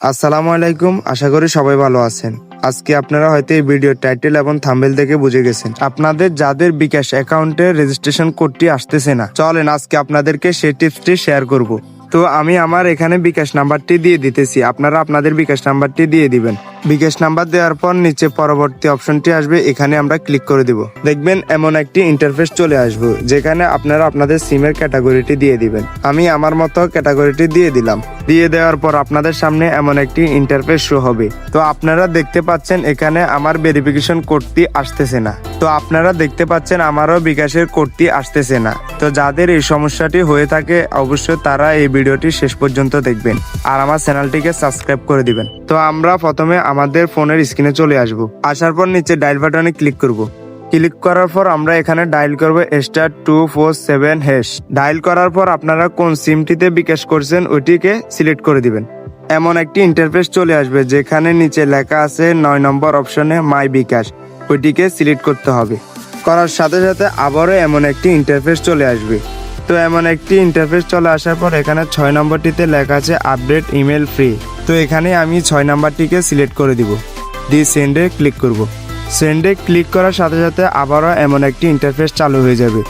আসসালামু আলাইকুম, আশা করি সবাই ভালো আছেন। আজকে আপনারা হয়তো এই ভিডিও টাইটেল এবং থাম্বেল দেখে বুঝে গেছেন। আপনাদের যাদের বিকাশ অ্যাকাউন্টে রেজিস্ট্রেশন কোডটি আসতেছে না, চলেন আজকে আপনাদেরকে সেই টিপসটি শেয়ার করব। তো আমি আমার এখানে বিকাশ নাম্বারটি দিয়ে দিতেছি, আপনারা আপনাদের বিকাশ নাম্বারটি দিয়ে দিবেন। বিকাশ নাম্বার দেওয়ার পর নিচে পরবর্তী অপশনটি আসবে, এখানে আমরা ক্লিক করে দিব। দেখবেন এমন একটি ইন্টারফেস চলে আসবে, যেখানে আপনারা আপনাদের সিমের ক্যাটাগরিটি দিয়ে দিবেন। আমি আমার মতো ক্যাটাগরিটি দিয়ে দিলাম। দিয়ে দেওয়ার পর আপনাদের সামনে এমন একটি ইন্টারফেস শো হবে। তো আপনারা দেখতে পাচ্ছেন এখানে আমার ভেরিফিকেশন কোডটি আসতেছে না। তো আপনারা দেখতে পাচ্ছেন আমারও বিকাশের কোডটি আসতেছে না। তো যাদের এই সমস্যাটি হয়ে থাকে, অবশ্যই তারা এই ভিডিওটি শেষ পর্যন্ত দেখবেন। আর আমার চ্যানেলটিকে সাবস্ক্রাইব করে দিবেন। তো আমরা প্রথমে আমাদের ফোনের স্ক্রিনে চলে আসব। আসার পর নিচে ডায়াল বাটনে ক্লিক করব। ক্লিক করার পর আমরা এখানে ডায়াল করব star two four seven hash dial করার পর আপনারা কোন সিমটিতে বিকাশ করছেন ওইটিকে সিলেক্ট করে দিবেন। এমন একটি ইন্টারফেস চলে আসবে যেখানে নিচে লেখা আছে নয় নম্বর অপশনে মাই বিকাশ। ওইটিকে সিলেক্ট করতে হবে। করার সাথে সাথে আবারও এমন একটি ইন্টারফেস চলে আসবে। তো এমন একটি ইন্টারফেস চলে আসার পর এখানে ছয় নম্বরটিতে লেখা আছে আপডেট ইমেল ফ্রি তো এখানে আমি ছয় নম্বরটিকে সিলেক্ট করে দিব। দি সেন্ডে ক্লিক করব। সেন্ডে ক্লিক করার সাথে সাথে আবারও এমন একটি ইন্টারফেস চালু হয়ে যাবে,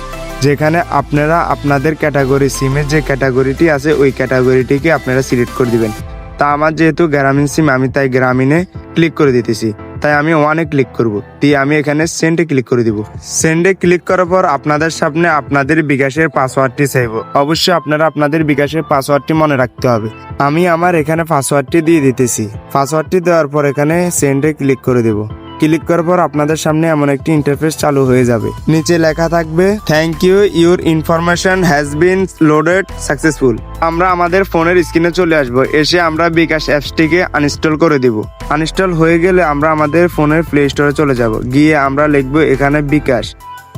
যেখানে আপনারা আপনাদের ক্যাটাগরি সিমের যে ক্যাটাগরিটি আছে, ওই ক্যাটাগরিটিকে আপনারা সিলেক্ট করে দিবেন। তা আমার যেহেতু গ্রামীণ সিম আমি তাই গ্রামীণে ক্লিক করে দিতেছি। তাই আমি ওয়ানে ক্লিক করব। দিয়ে আমি এখানে সেন্ডে ক্লিক করে দিব। সেন্ডে ক্লিক করার পর আপনাদের সামনে আপনাদের বিকাশের পাসওয়ার্ডটি চাইব অবশ্যই আপনারা আপনাদের বিকাশের পাসওয়ার্ডটি মনে রাখতে হবে। আমি আমার এখানে পাসওয়ার্ডটি দিয়ে দিতেছি। পাসওয়ার্ডটি দেওয়ার পর এখানে সেন্ডে ক্লিক করে দেব। ক্লিক করার পর আপনাদের সামনে এমন একটি ইন্টারফেস চালু হয়ে যাবে। নিচে লেখা থাকবে thank you your information has been loaded successful আমরা আমাদের ফোনের স্ক্রিনে চলে আসব, এসে আমরা বিকাশ অ্যাপসটিকে আনইনস্টল করে দিব। আনইনস্টল হয়ে গেলে আমরা আমাদের ফোনের প্লে স্টোরে চলে যাব। গিয়ে আমরা লিখব এখানে বিকাশ।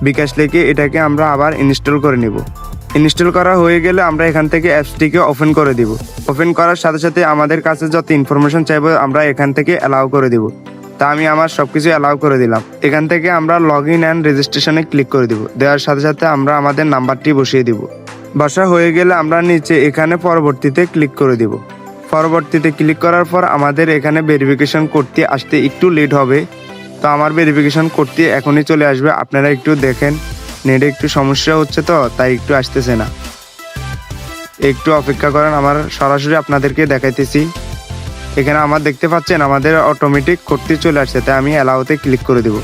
বিকাশ লিখে এটাকে আমরা আবার ইনস্টল করে নিব। ইনস্টল করা হয়ে গেলে আমরা এখান থেকে অ্যাপসটিকে ওপেন করে দিব। ওপেন করার সাথে সাথে আমাদের কাছে যত ইনফরমেশন চাইব, আমরা এখান থেকে অ্যালাউ করে দিব। তা আমি আমার সবকিছু অ্যালাউ করে দিলাম। এখান থেকে আমরা লগ ইন অ্যান্ড রেজিস্ট্রেশনে ক্লিক করে দিব। দেওয়ার সাথে সাথে আমরা আমাদের নাম্বারটি বসিয়ে দিব। বসা হয়ে গেলে আমরা নিচে এখানে পরবর্তীতে ক্লিক করে দিব। পরবর্তীতে ক্লিক করার পর আমাদের এখানে ভেরিফিকেশন করতে আসতে একটু লেট হবে। তো আমার ভেরিফিকেশন করতে এখনই চলে আসবে। আপনারা একটু দেখেন। নেটে একটু সমস্যা হচ্ছে তো, তাই একটু আসতেছে না। একটু অপেক্ষা করেন, আমার সরাসরি আপনাদেরকে দেখাইতেছি। এখানে আমার দেখতে পাচ্ছেন আমাদের অটোমেটিক কোডটি চলে আসছে, তাই আমি অ্যালাউতে ক্লিক করে দেবো।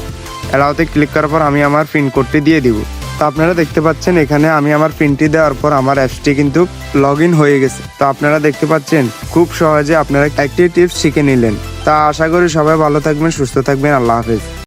অ্যালাওতে ক্লিক করার পর আমি আমার পিন কোডটি দিয়ে দিব। তো আপনারা দেখতে পাচ্ছেন এখানে আমি আমার পিনটি দেওয়ার পর আমার অ্যাপসটি কিন্তু লগ হয়ে গেছে। তো আপনারা দেখতে পাচ্ছেন খুব সহজে আপনারা একটি টিপস শিখে নিলেন। তা আশা করি সবাই ভালো থাকবেন, সুস্থ থাকবেন, আল্লাহ হাফেজ।